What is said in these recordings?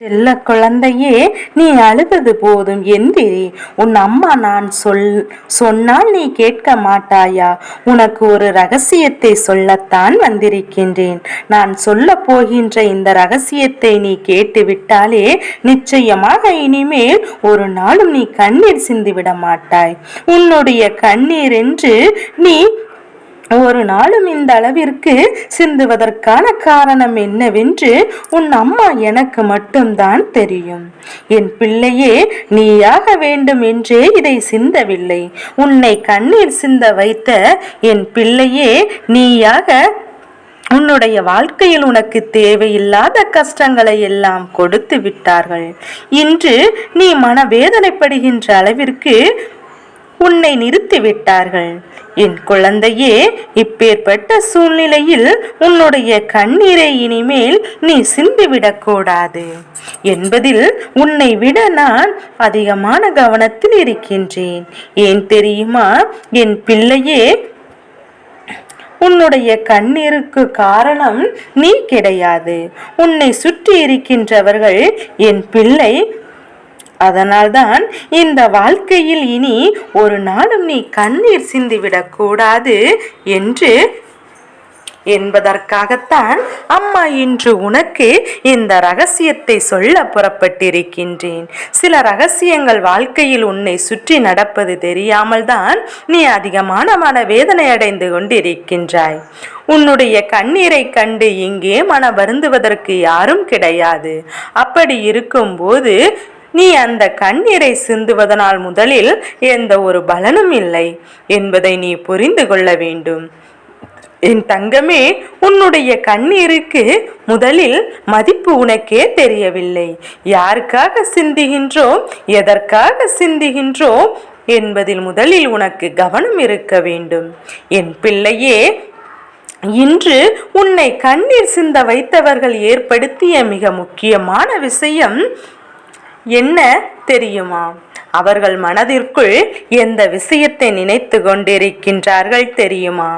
செல்ல குழந்தையே நீ அழுதது போதும் எந்திரி. உன் அம்மா நான் சொல் சொன்னால் நீ கேட்க மாட்டாயா? உனக்கு ஒரு ரகசியத்தை சொல்லத்தான் வந்திருக்கின்றேன். நான் சொல்ல போகின்ற இந்த ரகசியத்தை நீ கேட்டு விட்டாலே நிச்சயமாக இனிமேல் ஒரு நாளும் நீ கண்ணீர் சிந்திவிட மாட்டாய். உன்னுடைய கண்ணீர் என்று நீ ஒரு நாளும் இந்த அளவிற்கு சிந்துவதற்கான காரணம் என்னவென்று உன் அம்மா எனக்கு மட்டும்தான் தெரியும். என் பிள்ளையே நீயாக வேண்டும் என்றே இதை சிந்தவில்லை. உன்னை கண்ணீர் சிந்த வைத்த என் பிள்ளையே நீயாக உன்னுடைய வாழ்க்கையில் உனக்கு தேவையில்லாத கஷ்டங்களை எல்லாம் கொடுத்து விட்டார்கள். இன்று நீ மனவேதனைப்படுகின்ற அளவிற்கு உன்னை நிறுத்திவிட்டார்கள். என் குழந்தையே இப்பேற்பட்ட சூழ்நிலையில் உன்னுடைய கண்ணீரை இனிமேல் நீ சிந்திவிடக்கூடாது. என்பதில் உன்னை விட நான் அதிகமான கவனத்தில் இருக்கின்றேன். ஏன் தெரியுமா? என் பிள்ளையே உன்னுடைய கண்ணீருக்கு காரணம் நீ கிடையாது. உன்னை சுற்றி இருக்கின்றவர்கள் என் பிள்ளை அதனால்தான் இந்த வாழ்க்கையில் இனி ஒரு நாளும் நீ கண்ணீர் சிந்திவிடக் கூடாது என்று என்பதற்காகத்தான் அம்மா இன்று உனக்கு இந்த ரகசியத்தை சொல்ல புறப்பட்டிருக்கின்றேன். சில ரகசியங்கள் வாழ்க்கையில் உன்னை சுற்றி நடப்பது தெரியாமல் தான் நீ அதிகமான மன வேதனை அடைந்து கொண்டிருக்கின்றாய். உன்னுடைய கண்ணீரை கண்டு இங்கே மன வருந்துவதற்கு யாரும் கிடையாது. அப்படி இருக்கும்போது நீ அந்த கண்ணீரை சிந்துவதனால் முதலில் எந்த ஒரு பலனும் இல்லை என்பதை நீ புரிந்து கொள்ள வேண்டும். என் தங்கமே உன்னுடைய கண்ணீருக்கு முதலில் மதிப்பு உனக்கே தெரியவில்லை. யாருக்காக சிந்துகின்றோம் எதற்காக சிந்துகின்றோம் என்பதில் முதலில் உனக்கு கவனம் இருக்க வேண்டும். என் பிள்ளையே இன்று உன்னை கண்ணீர் சிந்த வைத்தவர்கள் ஏற்படுத்திய மிக முக்கியமான விஷயம் என்ன தெரியுமா? அவர்கள் மனதிற்குள் எந்த விஷயத்தை நினைத்து கொண்டிருக்கின்றார்கள் தெரியுமா?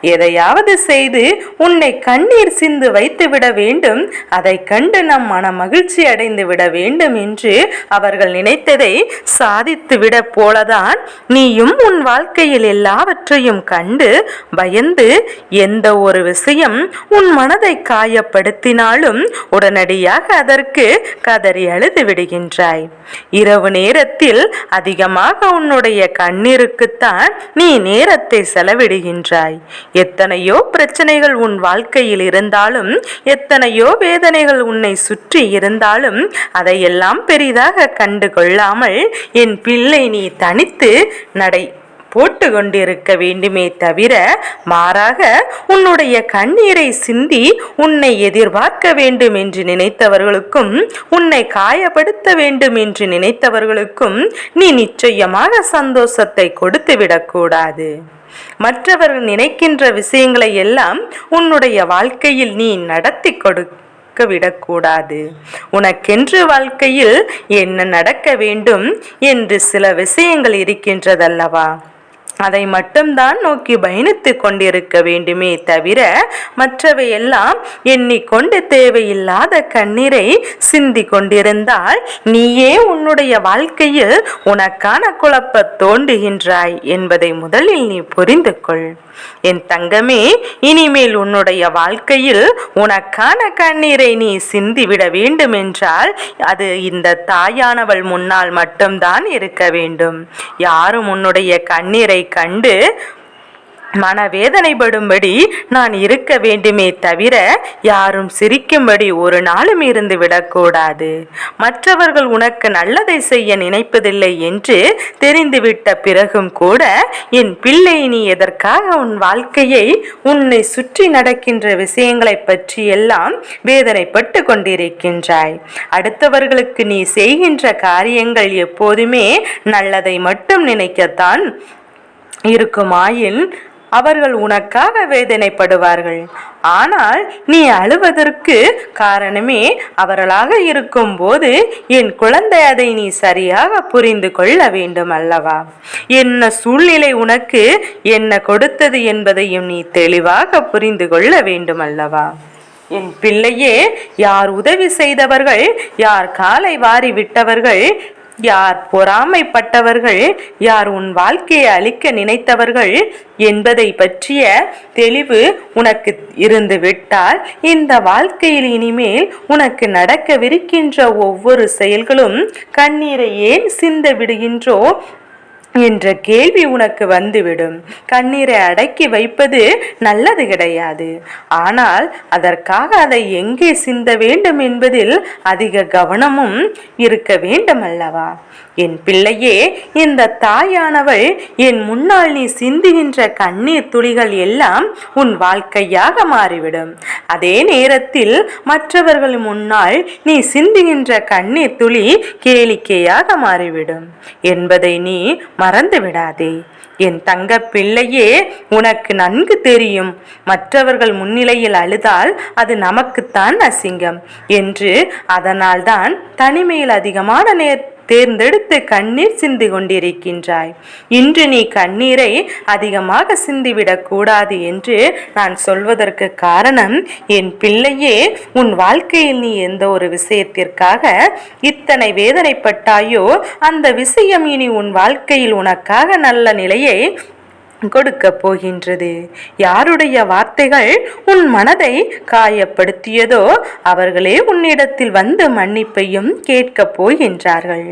எதையாவது செய்து உன்னை கண்ணீர் சிந்து வைத்து விட வேண்டும் அதை கண்டு நம் மன மகிழ்ச்சி அடைந்து விட வேண்டும் என்று அவர்கள் நினைத்ததை சாதித்து விட போலதான் நீயும் உன் வாழ்க்கையில் எல்லாவற்றையும் கண்டு பயந்து எந்த ஒரு விஷயம் உன் மனதை காயப்படுத்தினாலும் உடனடியாக அதற்கு கதறி அழுது விடுகின்றாய். இரவு நேரத்தில் அதிகமாக உன்னுடைய கண்ணீருக்குத்தான் நீ நேரத்தை செலவிடுகின்றாய். எத்தனையோ பிரச்சனைகள் உன் வாழ்க்கையில் இருந்தாலும் எத்தனையோ வேதனைகள் உன்னை சுற்றி இருந்தாலும் அதையெல்லாம் பெரிதாக கண்டு கொள்ளாமல் என் பிள்ளை நீ தனித்து நடை போட்டு கொண்டிருக்க வேண்டுமே தவிர மாறாக உன்னுடைய கண்ணீரை சிந்தி உன்னை எதிர்பார்க்க வேண்டும் என்று நினைத்தவர்களுக்கும் உன்னை காயப்படுத்த வேண்டும் என்று நினைத்தவர்களுக்கும் நீ நிச்சயமாக சந்தோஷத்தை கொடுத்து விடக்கூடாது. மற்றவர்கள் நினைக்கின்ற விஷயங்களை எல்லாம் உன்னுடைய வாழ்க்கையில் நீ நடத்தி கொடு விடக்கூடாது. உனக்கென்று வாழ்க்கையில் என்ன நடக்க வேண்டும் என்று சில விஷயங்கள் இருக்கின்றதல்லவா? அதை மட்டும்தான் நோக்கி பயணித்து கொண்டிருக்க வேண்டுமே தவிர மற்றவையெல்லாம் எண்ணிக்கொண்டு தேவையில்லாத கண்ணீரை சிந்தி கொண்டிருந்தால் நீயே உன்னுடைய வாழ்க்கையில் உனக்கான குழப்ப தோண்டுகின்றாய் என்பதை முதலில் நீ புரிந்து கொள். என் தங்கமே இனிமேல் உன்னுடைய வாழ்க்கையில் உனக்கான கண்ணீரை நீ சிந்திவிட வேண்டும் என்றால் அது இந்த தாயானவள் முன்னால் மட்டும்தான் இருக்க வேண்டும். யாரும் உன்னுடைய கண்ணீரை கண்டு மனவேதனைப்படும்படி நான் இருக்க வேண்டுமே தவிர யாரும் சிரிக்கும்படி ஒரு நாளும் இருந்து விடக்கூடாது. மற்றவர்கள் உனக்கு நல்லதை செய்ய நினைப்பதில்லை என்று தெரிந்துவிட்ட பிறகும் கூட என் பிள்ளை நீ எதற்காக உன் வாழ்க்கையை உன்னை சுற்றி நடக்கின்ற விஷயங்களை பற்றி எல்லாம் வேதனைப்பட்டு கொண்டிருக்கின்றாய்? அடுத்தவர்களுக்கு நீ செய்கின்ற காரியங்கள் எப்போதுமே நல்லதை மட்டும் நினைக்கத்தான் இருக்குமாயின் அவர்கள் உனக்காக வேதனைப்படுவார்கள். ஆனால் நீ அழுவதற்கு காரணமே அவர்களாக இருக்கும்போது என் குழந்தை அதை நீ சரியாக புரிந்து கொள்ள வேண்டும் அல்லவா? என்ன சூழ்நிலை உனக்கு என்ன கொடுத்தது என்பதையும் நீ தெளிவாக புரிந்து கொள்ள வேண்டும் அல்லவா? என் பிள்ளையே யார் உதவி செய்தவர்கள் யார் காலை வாரி விட்டவர்கள் யார் பொறாமைப்பட்டவர்கள் யார் உன் வாழ்க்கையை அழிக்க நினைத்தவர்கள் என்பதை பற்றிய தெளிவு உனக்கு இருந்து விட்டால் இந்த வாழ்க்கையில் இனிமேல் உனக்கு நடக்கவிருக்கின்ற ஒவ்வொரு செயல்களும் கண்ணீரை ஏன் சிந்த விடுகின்றோ என்ற கேள்வி உனக்கு வந்துவிடும். கண்ணீரை அடக்கி வைப்பது நல்லது கிடையாது. ஆனால் அதற்காக அதை எங்கே சிந்த வேண்டும் என்பதில் அதிக கவனமும் இருக்க வேண்டும் அல்லவா என் பிள்ளையே இந்த தாயானவள் என் முன்னால் நீ சிந்துகின்ற கண்ணீர் துளிகள் எல்லாம் உன் வாழ்க்கையாக மாறிவிடும். அதே நேரத்தில் மற்றவர்கள் முன்னால் நீ சிந்துகின்ற கண்ணீர் துளி கேளிக்கையாக மாறிவிடும். என்பதை நீ மறந்து விடாதே என் தங்க பிள்ளையே உனக்கு நன்கு தெரியும். மற்றவர்கள் முன்னிலையில் அழுதால் அது நமக்குத்தான் அசிங்கம். என்று அதனால்தான் தனிமையில் அதிகமான நேர் தேர்ந்தெடுத்து கண்ணீர் சிந்தி கொண்டிருக்கின்றாய். இன்று நீ கண்ணீரை அதிகமாக சிந்திவிடக் கூடாது என்று நான் சொல்வதற்கு காரணம் என் பிள்ளையே உன் வாழ்க்கையில் நீ எந்த ஒரு விஷயத்திற்காக இத்தனை வேதனைப்பட்டாயோ அந்த விஷயம் இனி உன் வாழ்க்கையில் உனக்காக நல்ல நிலையை கொடுக்க போகின்றது. யாருடைய வார்த்தைகள் உன் மனதை காயப்படுத்தியதோ அவர்களே உன்னிடத்தில் வந்து மன்னிப்பையும் கேட்கப் போகின்றார்கள்.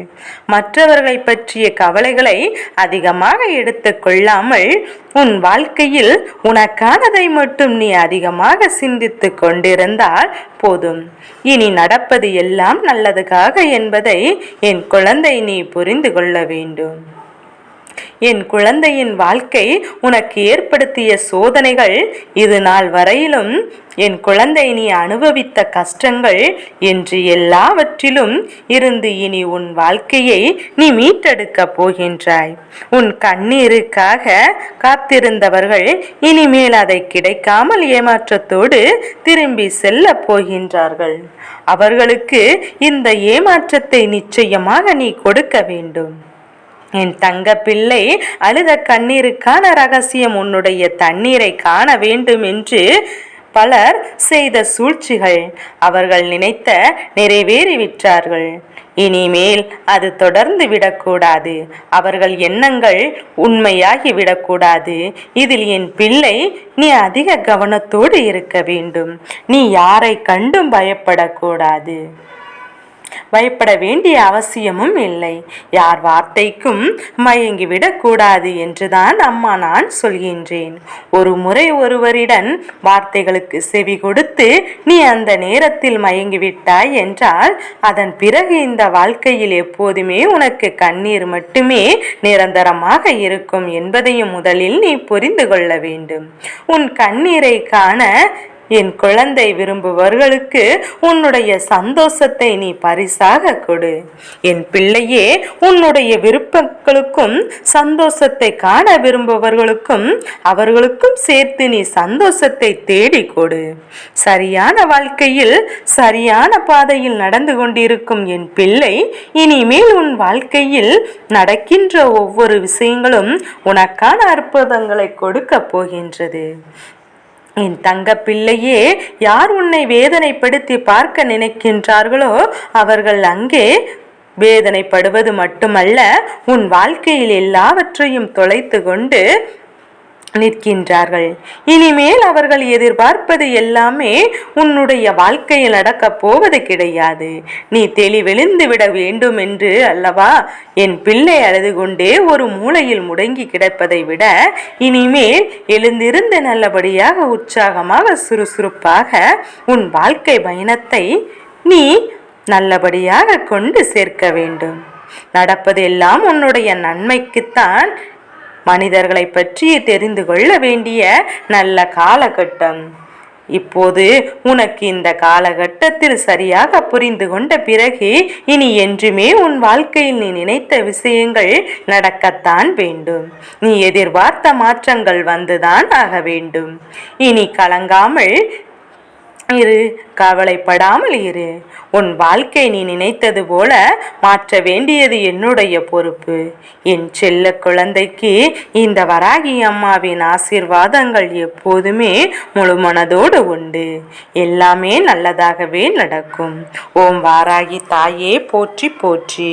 மற்றவர்களை பற்றிய கவலைகளை அதிகமாக எடுத்துக்கொள்ளாமல் உன் வாழ்க்கையில் உனக்கானதை மட்டும் நீ அதிகமாக சிந்தித்து கொண்டிருந்தால் போதும். இனி நடப்பது எல்லாம் நல்லதுக்காக என்பதை என் குழந்தை நீ புரிந்து கொள்ள வேண்டும். என் குழந்தையின் வாழ்க்கை உனக்கு ஏற்படுத்திய சோதனைகள் இது நாள் வரையிலும் என் குழந்தை நீ அனுபவித்த கஷ்டங்கள் என்று எல்லாவற்றிலும் இருந்து இனி உன் வாழ்க்கையை நீ மீட்டெடுக்கப் போகின்றாய். உன் கண்ணீருக்காக காத்திருந்தவர்கள் இனிமேல் அதை கிடைக்காமல் ஏமாற்றத்தோடு திரும்பி செல்ல போகின்றார்கள். அவர்களுக்கு இந்த ஏமாற்றத்தை நிச்சயமாக நீ கொடுக்க வேண்டும். என் தங்க பிள்ளை அழுத கண்ணீருக்கான ரகசியம் உன்னுடைய தண்ணீரை காண வேண்டும் என்று பலர் செய்த சூழ்ச்சிகள். அவர்கள் நினைத்த நிறைவேறிவிட்டார்கள். இனிமேல் அது தொடர்ந்து விடக்கூடாது. அவர்கள் எண்ணங்கள் உண்மையாகி விடக்கூடாது. இதில் என் பிள்ளை நீ அதிக கவனத்தோடு இருக்க வேண்டும். நீ யாரை கண்டும் பயப்படக்கூடாது. பயப்பட வேண்டிய அவசியமும் இல்லை. யார் வார்த்தைக்கும் மயங்கிவிடக்கூடாது என்றுதான் அம்மா நான் சொல்கின்றேன். ஒரு முறை ஒருவரிடம் வார்த்தைகளுக்கு செவி கொடுத்து நீ அந்த நேரத்தில் மயங்கிவிட்டாய் என்றால் அதன் பிறகு இந்த வாழ்க்கையில் எப்போதுமே உனக்கு கண்ணீர் மட்டுமே நிரந்தரமாக இருக்கும் என்பதையும் முதலில் நீ புரிந்து கொள்ள வேண்டும். உன் கண்ணீரை காண என் குழந்தை விரும்புவர்களுக்கு உன்னுடைய சந்தோஷத்தை நீ பரிசாக கொடு. என் பிள்ளையே உன்னுடைய விருப்பங்களுக்கும் சந்தோஷத்தை காண விரும்புபவர்களுக்கும் அவர்களுக்கும் சேர்த்து நீ சந்தோஷத்தை தேடி கொடு. சரியான வாழ்க்கையில் சரியான பாதையில் நடந்து கொண்டிருக்கும் என் பிள்ளை இனிமேல் உன் வாழ்க்கையில் நடக்கின்ற ஒவ்வொரு விஷயங்களும் உனக்கான அற்புதங்களை கொடுக்க போகின்றது. என் தங்க பிள்ளையே யார் உன்னை வேதனைப்படுத்தி பார்க்க நினைக்கின்றார்களோ அவர்கள் அங்கே வேதனைப்படுவது மட்டுமல்ல உன் வாழ்க்கையில் எல்லாவற்றையும் தொலைத்து கொண்டு நிற்கின்றார்கள். இனிமேல் அவர்கள் எதிர்பார்ப்பது எல்லாமே உன்னுடைய வாழ்க்கையில் நடக்கப் போவது கிடையாது. நீ தெளிவெளிந்து விட வேண்டும் என்று அல்லவா? என் பிள்ளை அழுது கொண்டே ஒரு மூலையில் முடங்கி கிடப்பதை விட இனிமேல் எழுந்திருந்து நல்லபடியாக உற்சாகமாக சுறுசுறுப்பாக உன் வாழ்க்கை பயணத்தை நீ நல்லபடியாக கொண்டு சேர்க்க வேண்டும். நடப்பதெல்லாம் உன்னுடைய நன்மைக்குத்தான் மனிதர்களை பற்றி தெரிந்து கொள்ள வேண்டிய நல்ல காலகட்டம். இப்போது உனக்கு இந்த காலகட்டத்தில் சரியாக புரிந்து கொண்ட பிறகு இனி என்றுமே உன் வாழ்க்கையில் நீ நினைத்த விஷயங்கள் நடக்கத்தான் வேண்டும். நீ எதிர்பார்த்த மாற்றங்கள் வந்துதான் ஆக வேண்டும். இனி கலங்காமல் இரு கவலைப்படாமல் இரு. உன் வாழ்க்கை நீ நினைத்தது போல மாற்ற வேண்டியது என்னுடைய பொறுப்பு. என் செல்ல குழந்தைக்கு இந்த வராகி அம்மாவின் ஆசீர்வாதங்கள் எப்போதுமே முழு மனதோடு உண்டு. எல்லாமே நல்லதாகவே நடக்கும். ஓம் வாராகி தாயே போற்றி போற்றி.